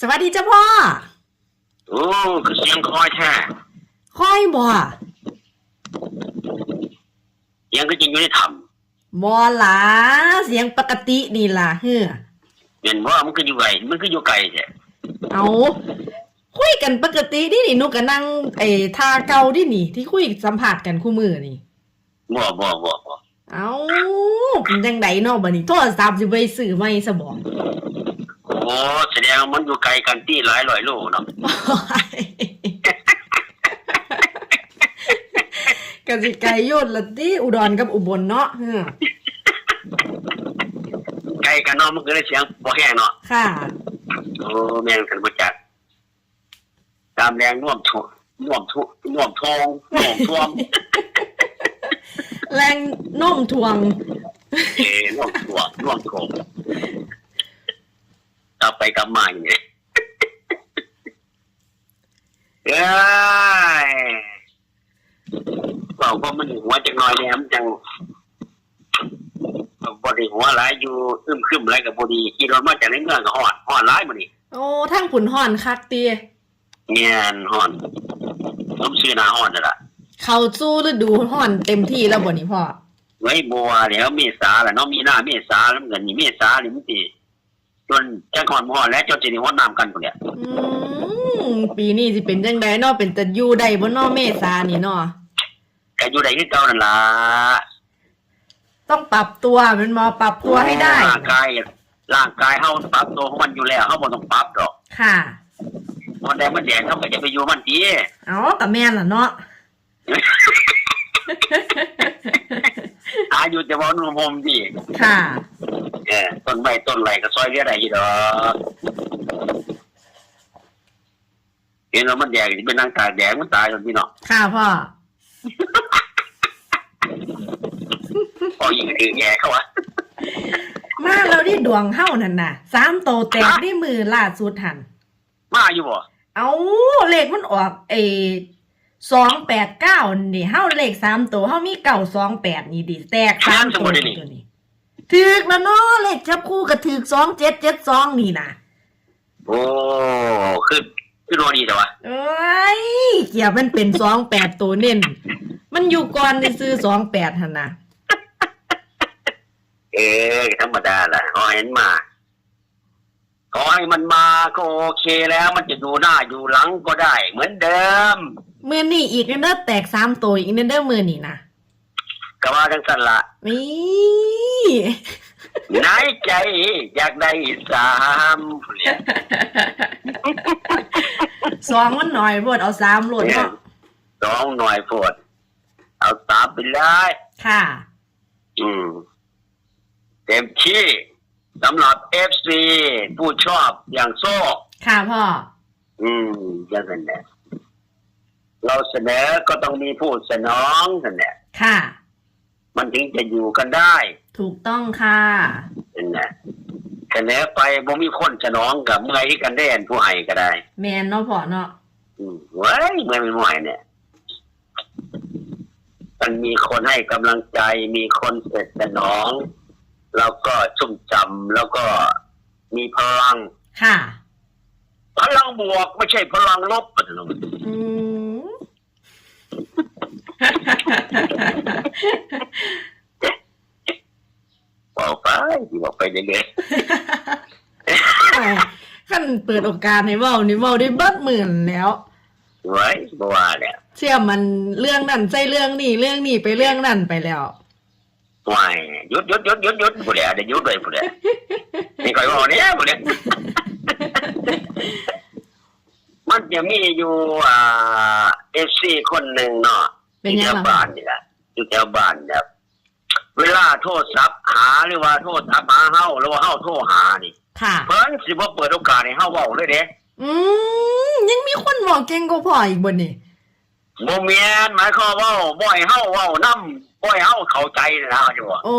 สวัสดีจ้าพ่อ โอ้คือเสียงคอยแท้ค่อยบ่เสียงก็จริงอยู่ในถ้บ่หลาเสียงปกตินี่ล่ะเฮ้อำเป็นว่ามันก็อยู่ไกลมันก็อยู่ไกลแท้เอาคุยกันปกติดินี่หนูก็นั่งไอ้ท่าเก่าดินี่ ที่คุยสัมผัสกันคู่มือนี่ บ่บ่บ่บ่เอาเป็นจังไดเนาะบัดนี้โทรศัพท์สิไปซื้อใหม่ซะบ่โอ้ แสดงว่ามันอยู่ไกลกันที่หลายร้อยโลเนาะก็สิไกลโยนละติอุดรกับอุบลเนาะเฮ้อไกลกันเนาะมันก็เลยเสียงบ่แห้งเนาะค่ะโอ้แม่งกันบ่จักตามแรงน่วมทุน่วมทุน่วมทองน่วมท่วมแรงโน้มถ่วงเอ้น่วมท่วมน่วมทอง กลับไปกลับมาอย่างนี้เอ้ยเปล่าเพราะมันหัวจังน้อยเนี่ยมันจังบไดีหัวหลายอยู่อึมครึมอะไรกับบดีขี่รถมาจากในเมืองก็หอดหอดหลายมานี่โอ้ทั้งผุนห่อนคักตีเงียนหอดผมซื้อหนาหอดนั่นล่ะเขาสู้ฤดูห่อนเต็มที่แล้วบ่นี่พ่อไว้บัวเดี๋ยวเมษาแหละเนาะมีหน้าเมษาแล้วเงินนี่เมษานี่มันสิ จนจะหอดหอดแล้วจนสิได้หอดน้ำกันคนเนี่ยอืมปีนี้สิเป็นจังไดเนาะเป็นตะอยู่ได้บ่เนาะเมษานี่เนาะก็อยู่ได้ที่เก่านั่นล่ะต้องปรับตัวแมันมาปรับตัวให้ได้ ร่างกายร่างกายเฮาปรับตัวของมันอยู่แล้วเฮาบ่ต้องปรับดอกค่ะ มันแดงมันแดงเขาก็จะไปอยู่มันดี เอากับแม่นล่ะเนาะ อายุจะว่านุ่มผมดีค่ะ เออต้นไม้ต้นไรก็ซอยเรียได้อยู่ดอกเห็นว่ามันแดงที่เป็นนางตากแดงมันตายคนพี่เนาะค่ะพ่อพอยิงคือแย่เขาวะมาเราได้ดวงเฮานั่นน่ะสามโตแตกได้มือล่าสุดหันมาอยู่บ่เอาเลขมันออกเอ สองแปดเก้านี่เฮาเลขสามตัวเฮามีเก่าสองแปดนี่ดิแตกสามตัวนี่ตัวนี้ถึกแล้วเนาะเลขจับคู่กับถึกสองเจ็ดเจ็ดสองนี่นะโอ้คือคือรอดีแต่ว่าเอ้ยเกี่ยวมันเป็นสองแปดตัวเน้นมันอยู่ก่อนได้ซื้อสองแปดหันนะเออธรรมดาแหละขอเห็นมาขอให้มันมาก็โอเคแล้ว มันจะอยู่หน้าอยู่หลังก็ได้ เหมือนเดิม มือนี่อีกเด้อแตกสามตัวอีกเด้อมือนี่นะก็ว่าจังสันละนี่ในใจ อยากได้สามเนี่ยสองมันหน่อยพวดเอาสามโหลดเนาะสองหน่อยปวดเอาสามไปเลยค่ะ อืมเต็มที่สำหรับเอฟซีผู้ชอบอย่างโซ่ ค่ะพ่อ อืมอย่างนั้นแหละ เราเสนอก็ต้องมีผู้สนองนั่นแหละค่ะ มันถึงจะอยู่กันได้ ถูกต้องค่ะนั่นแหละเสนอไปบ่มีคนสนองกับเมื่อยกันได้อันผู้ให้ก็ได้แมนเนาะพ่อเนาะอืมเว้ยเมื่อยไม่ไหวเนี่ย มันมีคนให้กำลังใจ มีคนเสร็จสนอง แล้วก็ชุ่มจำแล้วก็มีพลัง ค่ะ พลังบวกไม่ใช่พลังลบปะทุกอืม บอกไปบอกไปเรื่อยขั้นเปิดโอกาสให้เว้านี่เว้าได้เบิดหมื่นแล้วๆไว้บ่ว่าเนี่ยเชื่อมันเรื่องนั้นใช่เรื่องนี้เรื่องนี้ไปเรื่องนั้นไปแล้วไว้หยุดหยุดหยุดหยุดหยุดผู้เดียวเดี๋ยวหยุดเลยผู้เดียวนี่ก่อยบอกเนี่ยผู้เดียวมันจะมีอยู่อ่าเอฟซีคนหนึ่งเนาะ เป็นอยู่ยังแถวล่ะบ้านนี่แหละอยู่แถวบ้านแบบเวลาโทรศัพท์หาหรือว่าโทรศัพท์หาเฮาหรือว่าเฮาโทรหานี่ ค่ะ เพิ่นสิบ่เปิดโอกาสให้เฮาเว้าเลยเด้อืมยังมีคนบอกเก่งกว่าพ่ออีกบนนี่บ่แม่นหมายความว่าบ่ให้เฮาเว้านำบ่ให้เฮาเข้าใจนะจังว่าโอ้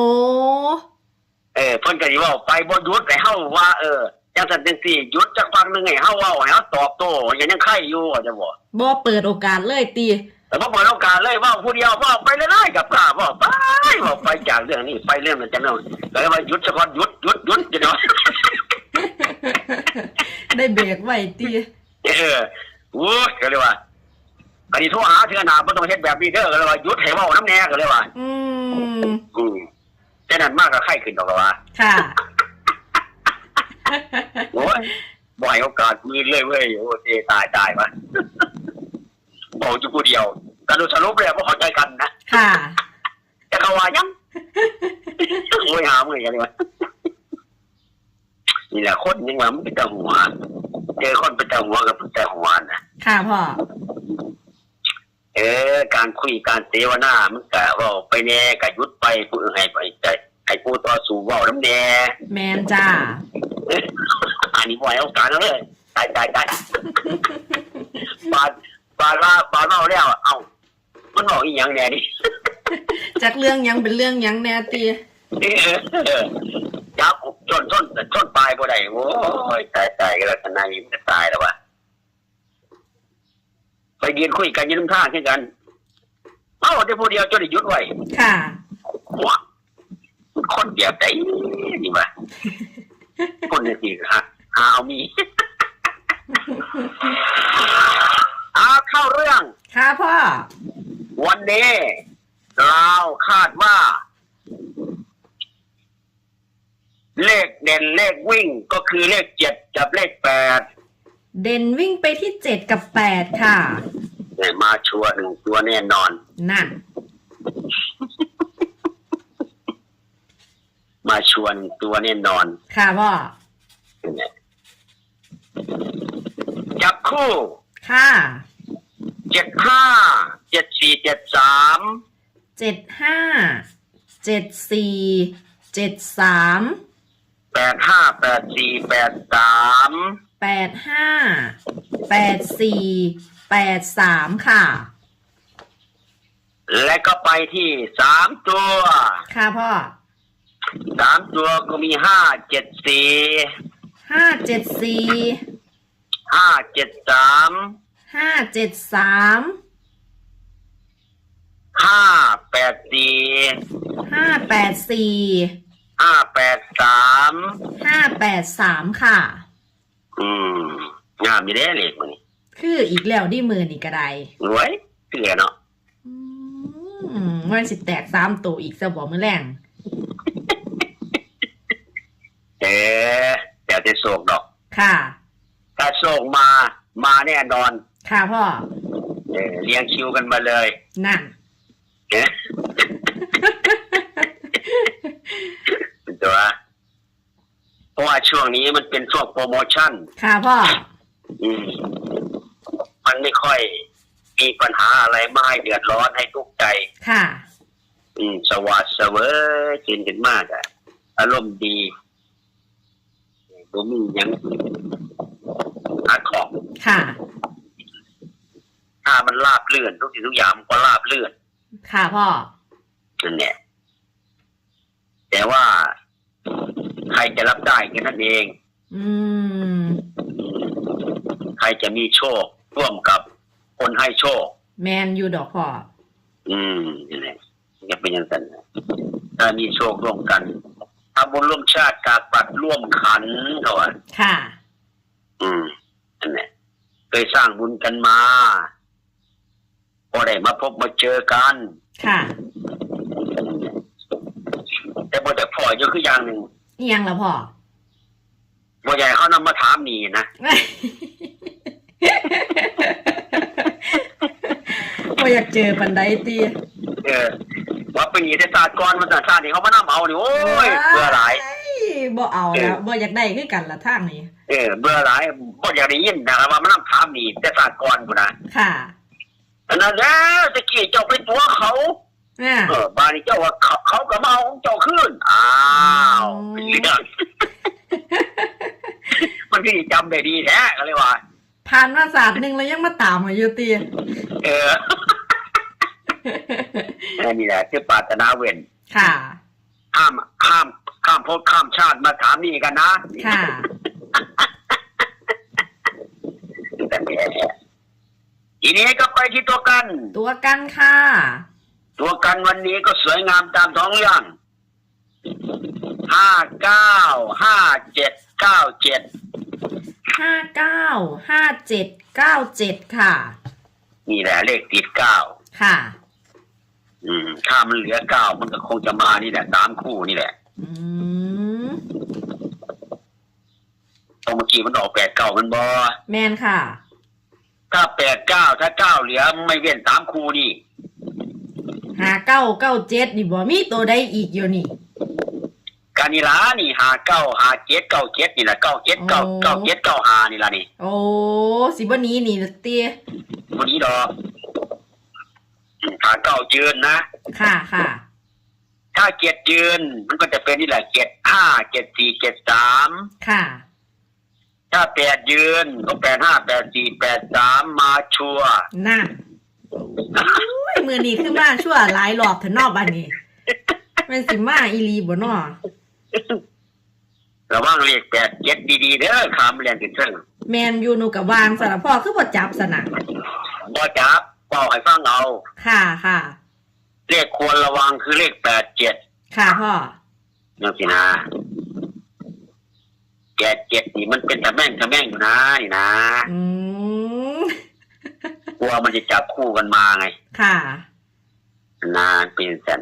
เออเพิ่นก็สิเว้าไปบ่หยุดให้เฮาว่า เออ จังซั่นจังซี่หยุดจักพักหนึงให้เฮาเว้าให้เฮาตอบโต้ยังยังไข่อยู่ว่าจังบ่บ่เปิดโอกาสเลยตีแต่บ่เปิดโอกาสเลยเว้าผู้เดียวเว้าไปเรื่อยๆกับกล้าเว้าไปเว้าไปจากเรื่องนี้ไปเรื่องนั้นจังนั้นก็เลยว่าหยุดซะก่อนหยุดหยุดหยุดจังเนาะ ได้เบรกไว้ตีเออโอ้ยก็เลยว่าอันนี้โทรหาเทือหนาบ่ต้องเฮ็ดแบบนี้เด้อก็เลยว่าหยุดให้เว้าน้ำแน่ก็เลยว่า อืม อืมแต่นั้นมากก็ไข้ขึ้นดอกแล้วว่า ค่ะ โอ้ยบ่ให้โอกาสมือเลยเว้ยโอ้เตตายตายวะบอกอยู่ผู้เดียวแต่โดยสรุปแล้วบ่เข้าใจกันนะค่ะ จะเขาว่ายังโอ้ยหามือกันเลยวะนี่แหละคนยังว่ามันเป็นตาหัวเจอคนเป็นตาหัวกับเป็นตาหัวนะค่ะพ่อเออการคุยการเสวนามันก็เว่าไปแน่ก็หยุดไปผู้อื่นให้ไปใจให้ผู้ต่อสู้เว้าน้ำแน่แมนจ้าเอ้ยอันนี้บ่ให้โอกาสแล้วเลยตายตายตายบาดบาดว่าบาดเล่าแล้วเอ้ามันบอกอีหยังแน่นี่จากเรื่องหยังเป็นเรื่องหยังแน่ตีเออยับจนต้นต้นปลายบ่ได้โอ้ยตายตายกันแล้วทนายมันจะตายแล้ววะไปยืนคุยกันยืนน้ำท่าเช่นกันเอ้าแต่ผู้เดียวจนได้หยุดไว้ค่ะหัวคนเดียวใจนี่วะ คนเนี่ยสิฮะหาเอามี เอาเข้าเรื่อง ค่ะพ่อ วันนี้เราคาดว่า เลขเด่นเลขวิ่งก็คือเลขเจ็ดกับเลขแปดเด่นวิ่งไปที่เจ็ดกับแปดค่ะเนี่ยมาชัวร์หนึ่งตัวแน่นอน นั่น มาชวนงตัวแน่นอน ค่ะพ่อเนี่ยจับคู่ ค่ะ เจ็ดห้า เจ็ดสี่เจ็ดสามเจ็ดห้า เจ็ดสี่ เจ็ดสาม แปดห้าแปดสี่แปดสามแปดห้า แปดสี่ แปดสามค่ะ และก็ไปที่สามตัว ค่ะพ่อ สามตัวก็มีห้าเจ็ดสี่ห้าเจ็ดสี่ห้าเจ็ดสามห้าเจ็ดสามห้าแปดสี่ห้าแปดสี่ห้าแปดสามห้าแปดสามค่ะ อืมงามอยู่เด้เลขมันนี่คืออีกแล้วที่มือนี่ก็ได้รวยเสือเนาะ อืมมันสิแตกสามตัวอีกสบอมือแรง เออ เดี๋ยวจะโศกดอก ค่ะ ถ้าโศกมามาแน่นอน ค่ะพ่อเออเรียงคิวกันมาเลยนั่นเอ๊ะเป็นตัวเพราะว่าช่วงนี้มันเป็นช่วงโปรโมชั่น ค่ะพ่อ อืม มันไม่ค่อยมีปัญหาอะไรมาให้เดือดร้อนให้ทุกข์ใจ ค่ะ อืม สวัสดิ์เสวยกินกันมากอะอารมณ์ดี บ่มีหยังหาของค่ะ ถ้ามันลาบเลื่อนทุกสิ่งทุกอย่างมันก็ลาบเลื่อนค่ะพ่อนั่นแหละแต่ว่าใครจะรับได้แค่นั้นเอง อืม ใครจะมีโชค ร่วมกับคนให้โชค แมนอยู่ดอกพ่ออืมนี่แหละจะเป็นอย่างนั้นนะถ้ามีโชคร่วมกัน ทำบุญร่วมชาติกากบัตรร่วมขันก่อนค่ะ อืมนั่นแหละเคยสร้างบุญกันมา พอได้มาพบมาเจอกัน ค่ะ แต่พอแต่พออยู่คืออย่างหนึ่งนี่ยังละพ่อบ่ใหญ่เขานำมาถามนี่นะพ่อยากเจอปันไดตีเออ ว่าเป็นอย่างนี้แต่ศาสตร์ก่อนมันศาสตร์นี่เขามานำเอานี่โอ้ยเบื่อหลายบ่เอาแล้วบ่อยากได้คือกันละทางนี้เออเบื่อหลายบ่อยากได้ยินนะครับว่ามันนำถามนี่แต่ศาสตร์ก่อนกูนะค่ะอันนั้นแล้วตะกี้เจ้าไปตัวเขาอ่าเออบานนี้เจ้าว่าเขาเขาก็มาเอาของเจ้าขึ้นอ้าวอืมเป็นเรื่องมันพี่จำได้ดีแท้ก็เลยว่าผ่านมาศาสตร์หนึ่งแล้วยังมาตามมาอยู่ตีเออ อันนี้แหละคือปรารถนาเว้นค่ะห้ามห้ามข้ามภพข้ามชาติมาถามนี่กันนะค่ะ แต่แหม่ทีนี้ก็ไปที่ตัวกัน ตัวกันค่ะ ตัวกันวันนี้ก็สวยงามตามท้องเรื่องห้าเก้าห้าเจ็ดเก้าเจ็ดห้าเก้าห้าเจ็ดเก้าเจ็ดค่ะ นี่แหละเลขติดเก้าค่ะ อืมถ้ามันเหลือเก้ามันก็คงจะมานี่แหละสามคู่นี่แหละอืมตรงเมื่อกี้มันออกแปดเก้ามันบอแมนค่ะ ถ้าแปดเก้าถ้าเก้าเหลือไม่เว้นสามคู่นี่หาเก้าเก้าเจ็ดนี่บ่มีตัวใดอีกอยู่นี่กานิลานี่หาเก้าหาเจ็ดเก้าเจ็ดนี่แหละเก้าเจ็ดเก้าโอ้เก้าเจ็ดเก้าหานี่ละนี่โอ้สิบ่หนี้นี่ละเตี้ยวันนี้ดอกอืม หาเก้ายืนนะ ค่ะค่ะ ถ้าเจ็ดยืน มันก็จะเป็นนี่แหละเจ็ดห้าเจ็ดสี่เจ็ดสามค่ะ ถ้าแปดยืนก็แปดห้าแปดสี่แปดสามมาชัวร์นั่นอุ้ยมือนี้ขึ้นมาชั่วหลายรอบเถอะเนอกบ้านนี้แมันสิมาอีหลีบ่นอระวังเลขแปดเจ็ดดีๆเด้อคำเรียนถึงเชิงแมนยูหนูกับวางสารพ่อคือบ่จับสนะบ่จับ เป่าให้ฟังเอา ค่ะค่ะ เลขควรระวังคือเลขแปดเจ็ดค่ะพ่อนั่นสินะแปดเจ็ดนี่มันเป็นตะแม่งตะแม่งอยู่นะนี่นะอืมกลัวมันจะจับคู่กันมาไงค่ะ นานเป็นแสน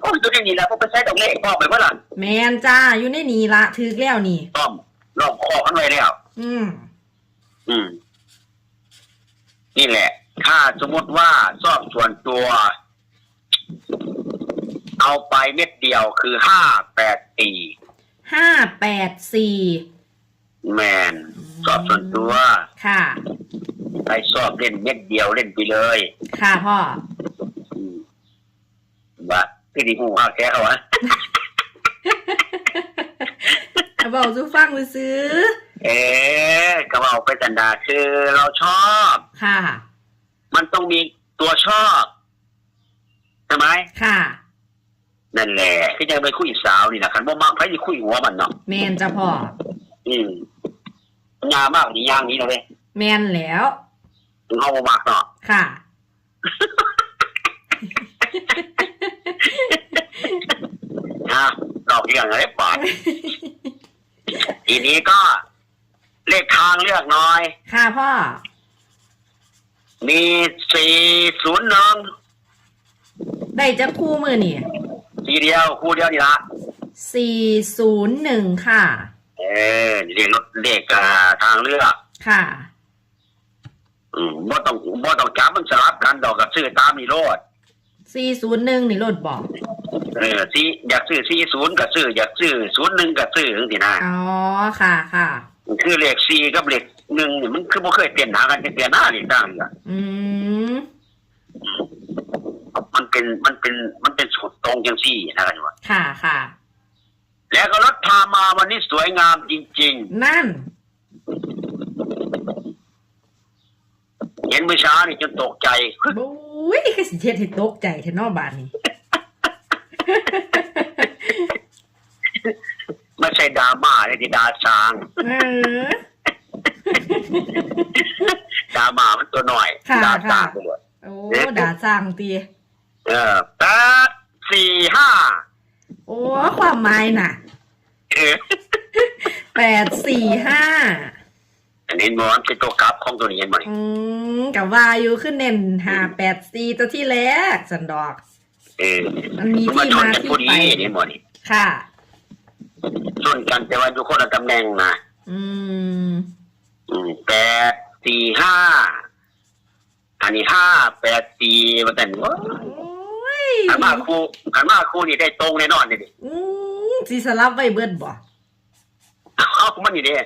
โอ้ยตัวนี้แหละพวกไปใช้ดอกเลขพ่อไปเมื่อไหร่แมนจ้าอยู่ในนี้ละถือแล้วนี่ ต้อมรอบคอกันไว้แล้ว อืม อืม นี่แหละ ถ้าสมมติว่าชอบส่วนตัว เอาไปเม็ดเดียวคือห้าแปดสี่ห้าแปดสี่แมนชอบส่วนตัวค่ะใครชอบเล่นเม็ดเดียวเล่นไปเลย ค่ะพ่ออืมว่าพี่ดีหูห้าแค่เขาวะบอกซูฟังซื้อ เอ๊ะกระเป๋าไปสันดาคือเราชอบ ค่ะ มันต้องมีตัวชอบใช่ไหมค่ะ นั่นแหละที่ยังไปคุยสาวนี่นะคันบ่มากไผสิคุยหัวมันเนาะแมนจ้ะพ่อ อืมยามากนี่ย่างนี้เนาะเว้ยแมนแล้ว ถึงเฮาบ่มากเนาะค่ะนะดอกเรื่องอะไรปอด ทีนี้ก็ เลขทางเลือกหน่อย ค่ะพ่อ มีสี่ศูนย์หนึ่งได้จะคู่มือนี่ทีเดียวคู่เดียวนี่ละสี่ศูนย์หนึ่งค่ะ เออเลขรถเลขอ่าทางเลือกค่ะ อืมบ่ต้องบ่ต้องจับมันสลับกันดอกกับซื้อตามนี่โลดสี่ศูนย์หนึ่งนี่รถบอกเออสิอยากซื้อสี่ศูนย์ก็ซื้ออยากซื้อศูนย์หนึ่งก็ซื้อจังซี่นะ อ๋อ ค่ะค่ะ คือเลขสี่กับเลขหนึ่งนี่มันคือบ่เคยเปลี่ยนหากันจักเดือนหน้านี่ต่างกันอืมมันเป็นมันเป็นมันเป็นสูตรตรงจังซี่นะกันว่าค่ะค่ะ แล้วก็รถพามาวันนี้สวยงามจริง นั่น ๆ เห็นเมื่อเช้านี่จนตกใจบุ้ยคือสิเทศให้ตกใจเทนอบานนี่ ไม่ใช่ดราม่าเลยที่ดาซางเออดราม่ามันตัวหน่อย ค่ะ ดาซางค่ะไปเลยโอ้ด่าสร้างตีเออแปดสี่ห้าโอ้ความหมายน่ะเออแปดสี่ห้าอันนี้มอนคือตัวกลับของตัวนี้เห็นไหมอืมกับว่าอยู่ขึ้นเน้นหาแปดสี่ตัวที่แรกสันดอก เออมันมีมันที่ชนมากันที่พอดีไปนี่หมดนี่ ค่ะ ชนกันแต่ว่าอยู่คนละตำแหน่งนะอืมอืมแปดสี่ห้าอันนี้ห้าแปดสี่มาแต่ว่าโอ้ยขันมาคู่ขันมาคู่นี่ได้ตรงแน่นอนนี่ดิอืมสีสลับไว้เบิดบ่เอามันนี่เด้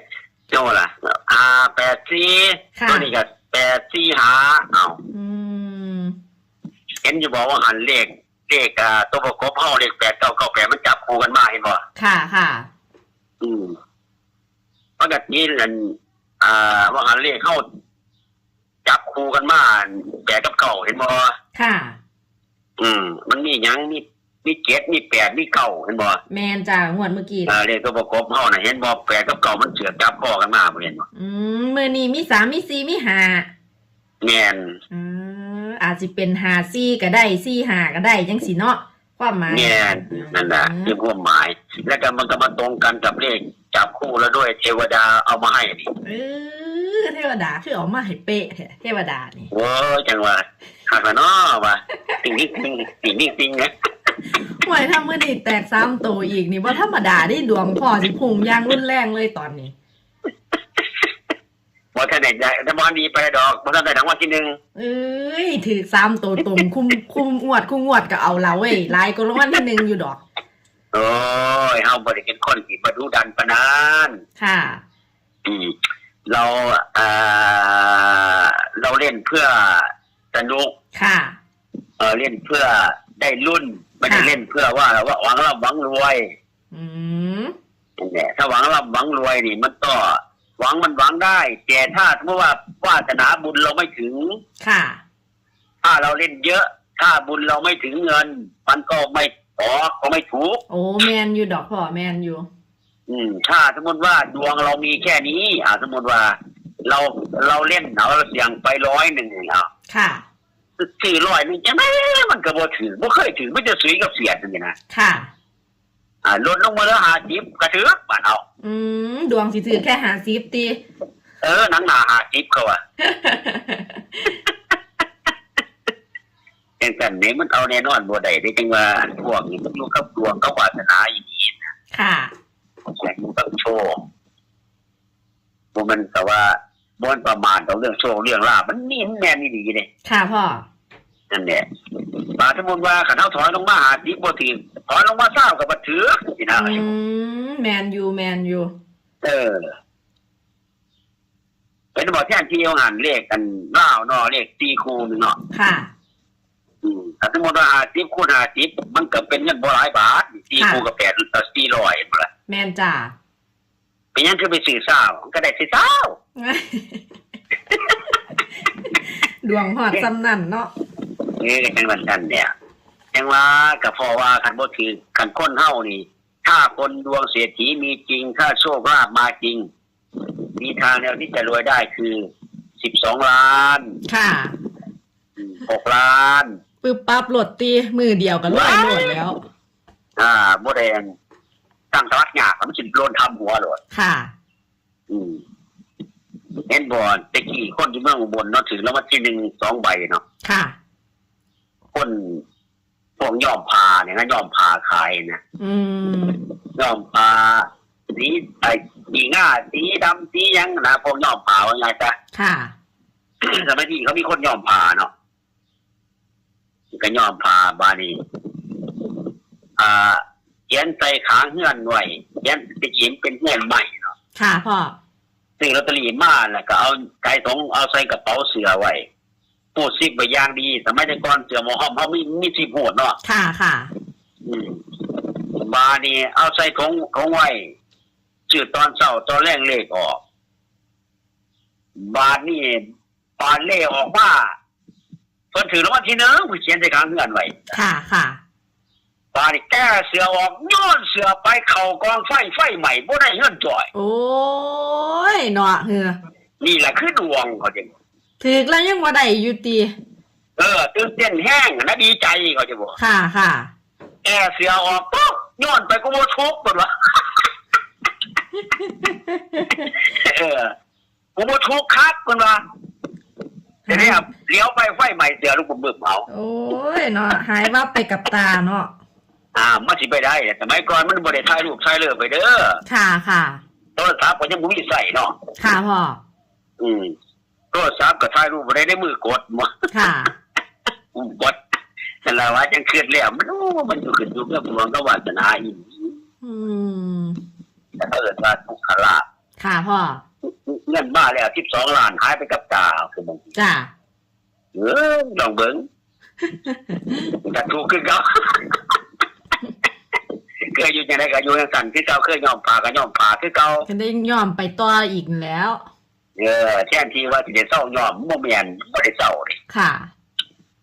เจ้าล่ะอ่าแปดสี่ค่ะตัวนี้ก็แปดสี่หาเอาอืมเห็นอยู่บอกว่าหันเลข เลขอ่าตัวประกบห้าเลขแปดเก้าเก้าแปดมันจับคู่กันมาเห็นบ่ค่ะค่ะ อืมเพราะแบบนี้นั่นอ่า ว่าหันเลขเข้าจับคู่กันมาแปดกับเก้าเห็นบ่ค่ะ อืม มันมีหยังมีมีเจ็ดมีแปดมีเก้าเห็นบ่แมนจ้างวดเมื่อกี้อ่าเลขตัวประกบเฮาน่ะเห็นบ่แปดกับเก้ามันเสือกจับข้อกันมาบ่เห็นบ่อืมมือนี้มีสามมีสี่มีห้าแม่นอืม อาจจะเป็นหาซี่ก็ได้ซี่หาก็ได้จังสีเนาะความหมายแม่นนั่นน่ะคือความหมาย แล้วก็มันก็มาตรงกันกับเลขจับคู่แล้วด้วยเทวดาเอามาให้นี่เออเทวดาคือเออกมาให้เป๊ะแท้เทวดานี่โว้ยจังหวะหักละเนาะว่ะติงนี่ติงติงนี่ติงนะห่วยถ้ามื้อนี้แตกซ้ำโตอีกนี่บ่ธรรมดาเดิดวงพ่อสิพุ่งอย่างรุนแรงเลยตอนนี้ บอท่านไหนได้ถ้าบอลดีไปดอกบอท่านไหนรางวัลที่หนึ่งเอ้ยถือซ้ำโตตรงคุมคุมงวดคุมงวดก็เอาละเว้ยหลายก็รางวัลที่หนึ่งอยู่ดอก โอ้ยเฮาบริเป็นคนที่มาดูดันปานานค่ะ อืมเราเอ่อเราเล่นเพื่อสนุกค่ะ เออเล่นเพื่อได้รุ่นไม่ได้ค่ะเล่นเพื่อว่าว่าหวังร่ำหวังรวยอืมนั่นแหละถ้าหวังร่ำหวังรวยนี่มันก็ หวังมันหวังได้ แต่ถ้าสมมติว่าวาสนาบุญเราไม่ถึง ค่ะ ถ้าเราเล่นเยอะ ถ้าบุญเราไม่ถึงเงิน มันก็ไม่พอก็ไม่ถูก โอ้แมนอยู่ดอกพ่อแมนอยู่ อืม ถ้าสมมติว่าดวงเรามีแค่นี้ อ่าสมมติว่า เราเราเล่นเอาเราเสียงไปร้อยหนึ่งอะค่ะ สี่ร้อยหนึ่งจะไม่มันก็บ่ถือบ่เคยถือไม่จะสุยกับเสียดนี่นะค่ะ อ่าลดลงมาแล้วหาจิบกระถือบาดเอาอืมดวงสิถือแค่หาซิฟตีเออหนังหนาหาจิบเขาว่าเองกันนี้มันเอาแน่นอนบ่ได้ได้จังว่าอันพวกนี้มันอยู่กับดวงกับวาสนาอย่างนี้ค่ะแข่งกับโชคบ่มันก็ว่าบ่มันประมาทเอาเรื่องโชคเรื่องลาภมันนี่แม่นนี่ดีเด้ค่ะพ่อ นั่นแหละมาสมมุติว่าขันเท้าถอยลงมาหาจิบบ่ถือถอยลงมาเศร้ากับบ่ถือสินะอืมแมนอยู่แมนอยู่เออ เป็นบอกแท่นที่เอาหันเลขกันเล่าวเนาะเลขตีคูหนึงเนาะค่ะอืมถ้าสมมติว่าหาจิบคูณหาจิบมันก็เป็นเงินบ่หลายบาทตีคูกับแปดเอ่อสี่ร้อยบ่ละแมนจ้าเป็นหยังคือไปสื่อเศร้ามันก็ได้สื่อเศร้าดวงหอดสำนันเนาะ เออจังวันนั้นเนี่ยจังว่าก็พอว่าคันบ่ถือคันคนเฮานี่ ถ้าคนดวงเศรษฐีมีจริง ถ้าโชคลาภมาจริง มีทางแนวที่จะรวยได้คือสิบสองล้านค่ะหกล้านปึ๊บปั๊บโหลดตีมือเดียวกันร้อยโหลดแล้ว อ่าโมแดงตั้งตลักหยากมันสิโดนทำหัวเลยค่ะ อืมเห็นบอลตะกี้คนที่เมืองอุบลเนาะถือแล้ววันที่หนึ่งสองใบเนาะค่ะ คนพวกย่อมพาเนี่ยนะย่อมพาขายนะอืมย่อมพาสีไอ้สีง่าสีดำสีหยังนะพวกย่อมพาว่าไงจ๊ะค่ะ สมัยที่เขามีคนย่อมพาเนาะก็ย่อมพาบานีอ่าเขียนใส่ขางเงื่อนไว้เขียนตะกี้มันเป็นเงื่อนใหม่เนาะค่ะพ่อซื้อลอตเตอรี่มาแล้วก็เอาไก่สงเอาใส่กระเป๋าเสือไว้ ปูดซิบไว้อย่างดีสมัยแต่ก่อนเสือหมอหอมเขามีมีสิบโหดเนาะค่ะค่ะอืมบานี่เอาใส่ถุงถุงไว้ชื่อตอนเช้าตอนแรกเลขออก บาทนี่ปานเลขออกมาเพิ่นถือรางวัลที่หนึ่งผู้เขียนใส่ขางเงื่อนไว้ค่ะค่ะบานี่แก้เสือออกย้อนเสือไปเข่ากองไฟไฟใหม่บ่ได้เงินจ่อย โอ้ยเนาะเฮือนี่แหละคือดวงเขาจะ ถึกแล้วยังว่าได้อยู่ตีเออตื่นเต้นแห้งนะดีใจเขาจะบอกค่ะค่ะ แอร์เสียออกปุ๊บย้อนไปก็โมทุกข์หมดวะเออกูโมทุกข์คักคนวะทีนี้ครับเลี้ยวไปไฟใหม่เสือลูกบุบึบเอาโอ้ยเนาะหายวับไปกับตาเนาะอ่ามันสิไปได้แต่สมัยก่อนมันบ่ได้ถ่ายรูปถ่ายเลือไปเด้อค่ะค่ะโทรศัพท์ก็ยังบ่มีใส่เนาะค่ะพ่ออืม โทรศัพท์ก็ถ่ายรูปบ่ได้ในมือกดหมดค่ะบดนั่นแหละว่าจังคืนแล้วมันโอ้มันอยู่ขึ้นอยู่กับดวงกับวาสนาอีกอืม แต่ถ้าเกิดว่าทุกขลาภค่ะพ่อ เงินมาแล้วสิบสองล้านหายไปกับตาคือมันจ้า เออลองเบิ้งจะถูกขึ้นเขาเคยอยู่ยังไงก็อยู่ยังสั่นคือเก่าเคยยอมผ่าก็ยอมผ่าคือเก่าจะได้ย่อมไปต่ออีกแล้ว เออแทนที่ว่าสิได้เศร้ายอมโมเมนบ่ได้เศร้าเลยค่ะ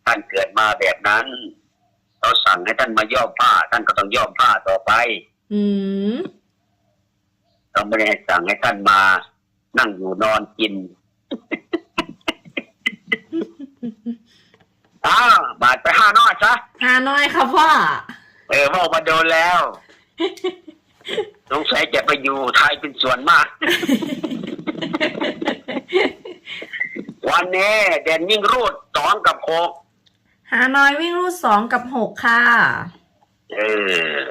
ท่านเกิดมาแบบนั้นเราสั่งให้ท่านมายอมผ้า ท่านก็ต้องยอมผ้าต่อไป อืมเราไม่ได้สั่งให้ท่านมา นั่งอยู่นอนกินอ้าวบาดไปห้านอดซะหาน้อยค่ะพ่อ เออว่ามาโดนแล้ว สงสัยจะไปอยู่ไทยเป็นส่วนมาก วันนี้เด่นยิ่งรูดสองกับหกหาน้อยวิ่งรูดสองกับหกค่ะ เออ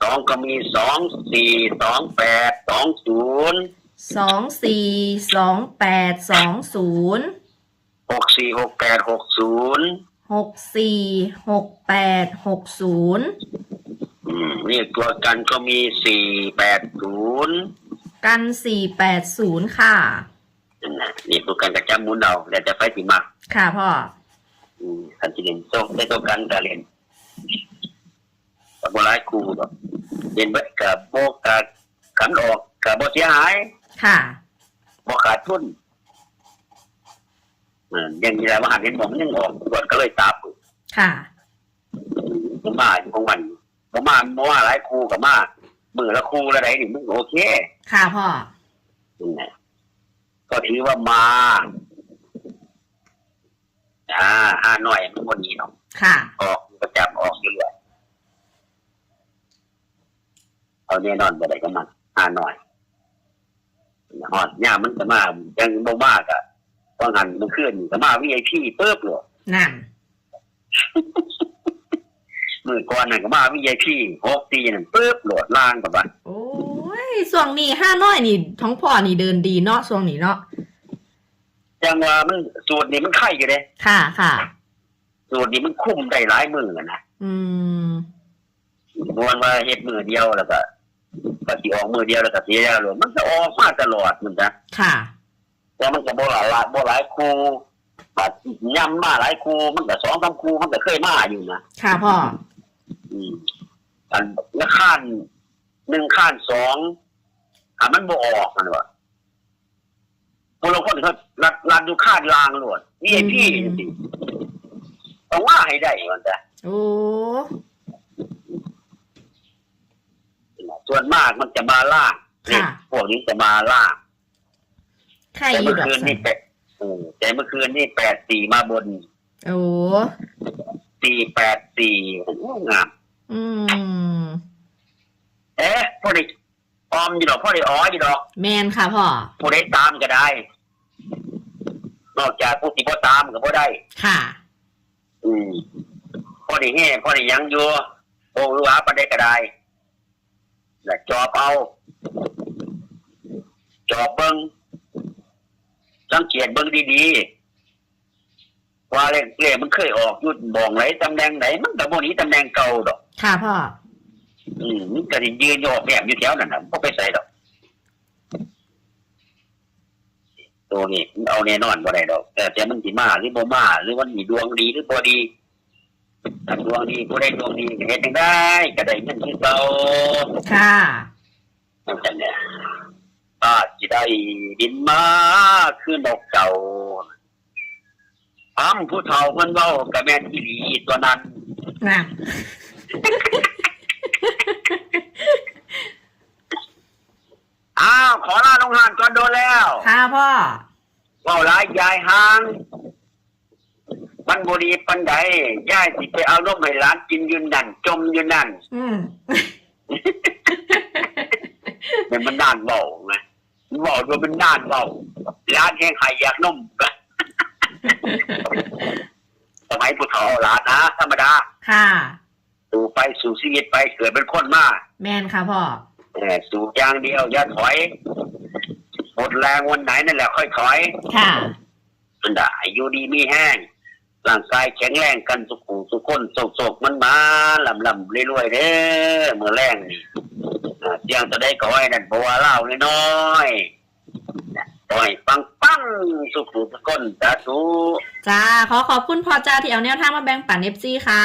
สองก็มีสองสี่สองแปดสองศูนย์สองสี่สองแปดสองศูนย์หกสี่หกแปดหกศูนย์หกสี่หกแปดหกศูนย์อืมนี่ตัวกันก็มีสี่แปดศูนย์ กันสี่แปดศูนย์ค่ะ นั่นนะนี่ตัวกันกับจำมุนเอาแต่จะไปติมาค่ะพ่อ อืมคันจิเรียนโซ่ได้ตัวกันก็เรียนกับโบราณครูแบบเรียนเบิดกับโบกับขันออกกับโบเสียหายค่ะ โบขาดทุนอืมยังมีอะไรว่าหันเห็นผมยังออกส่วนก็เลยตาปืค่ะ ผมมาอยู่ของวันผมมาเพราะว่าหลายครูกับมามือละครูละไหนนี่มึงโอเค ค่ะพ่อ นั่นแหละก็ถือว่ามา อ่าห้าหน่อยมันคนนี้เนาะค่ะ ออกประจำออกอยู่เรื่อยเอาแน่นอนบ่ได้ก็มันห้าหน่อยฮอดย่ามมันจะมายังบ่มากอะว่างันมันขึ้นจะมาวีไอพีเปิบเลยนั่นมือก่อนนั่นก็มาวีไอพีหกตีนั่นเปิบโหลดล่างกับว่าโอ้ย ส่วงนี้ห้าน้อยนี่ท้องพ่อนี่เดินดีเนาะส่วงนี้เนาะจังว่ามันสูตรนี้มันไข่อยู่เลยค่ะค่ะสูตรนี้มันคุ้มได้หลายมืออะนะอืมบวนว่าเฮ็ดมือเดียวแล้วก็ปฏิออกมือเดียวแล้วก็เสียแล้วเลยมันจะออกมาตลอดมันจ้ะค่ะ แต่มันก็บ่หลายละบ่หลายครูบัดย่ำมาหลายครูมันก็สองสามครูมันก็เคยมาอยู่นะค่ะพ่อ อืมอันแล้วข้านหนึ่งข้านสอง อะมันบ่ออกมันว่าพวกเราคนเขารัดรัดอยู่ข้านลางโลดนี่ไอพี่จริงๆต้องว่าให้ได้มันจ้ะโอ้ส่วนมากมันจะมาล่างเนี่ยพวกนี้จะมาล่างใครแต่อเมื่ยู่อดอกคืนสันี่นแปดเออแต่เมื่อคืนนี่แปดสี่มาบนโอ้สี่แปดสี่โอ้งาม อืม เอ๊ะพ่อได้ ออมอยู่ดอกพ่อได้อ๋ออยู่ดอกแมนค่ะพ่อ ผู้ได้ตามก็ได้ นอกจากผู้ที่พ่ตามก็พ่ได้ ค่ะ อืมพ่อได้แห่พ่อได้หยังอยู่โอ้หรือว่าปานได้ก็ได้แล้วจอบเอา จอบเบิ้งสังเกตเบิ้งดีๆว่าเลขเลขมันเคยออกอยุดบองไหนตำแหน่งไหนมันแต่โมนี้ตำแหน่งเก่าดอก ค่ะพ่อ อืมมันก็สิยืนโยกแบบอยู่แถวนั้นน่ะบ่ไปใส่ดอก ตัวนี้มันเอาแน่นอนบ่ได้ดอก แต่แต่มันสิมาหรือบ่มาหรือมันมีดวงดีหรือบ่ดีถ้าดวงดีผู้ใดดวงดีก็เฮ็ดจังได้ก็ได้เงินคือเก่าค่ะ นั่นจังเนี่ยอาจสิได้บินมาคือนกเก่าอ้ำผู้เฒ่าเพิ่นเว้าก็แม่นอีหลีตัวนั้นน่ะ อ้าวขอลาลงหานก่อนโดนแล้วค่ะพ่อเว่าหลายยายห่างมันบุรีปันใดยายสิไปเอานมให้หลานกินอยืนนั่นจมอยืนนั่นอืมมันมันน่านเบาไงมันเบาโดยมันน่านเบาร้านแห้งไข่อยากนมสมัยผู้เฒ่าเอาหลานนะธรรมดา ค่ะสู่ ไปสู่ชีวิตไปเกิดเป็นคนมาแมนค่ะพ่อเออสู่อย่างเดียวอย่าถอยหมดแรงวันไหนนั่นแหละค่อยถอยค่ะมันได้อายุดีมีแห้งร่างกายแข็งแรงกันสุขุสุขคนโศกโศกมันมาลำลำเรื่อยๆเด้อเมื่อแรงนี่อ่าเสียงจะได้ก็ไว้นั่นบัวเล่าน้อยๆต่อยปังปังสุขุสุขคนสาธุ จ้าขอขอบคุณพ่อจ้าที่เอาแนวทางมาแบ่งปันเอฟซีค่ะ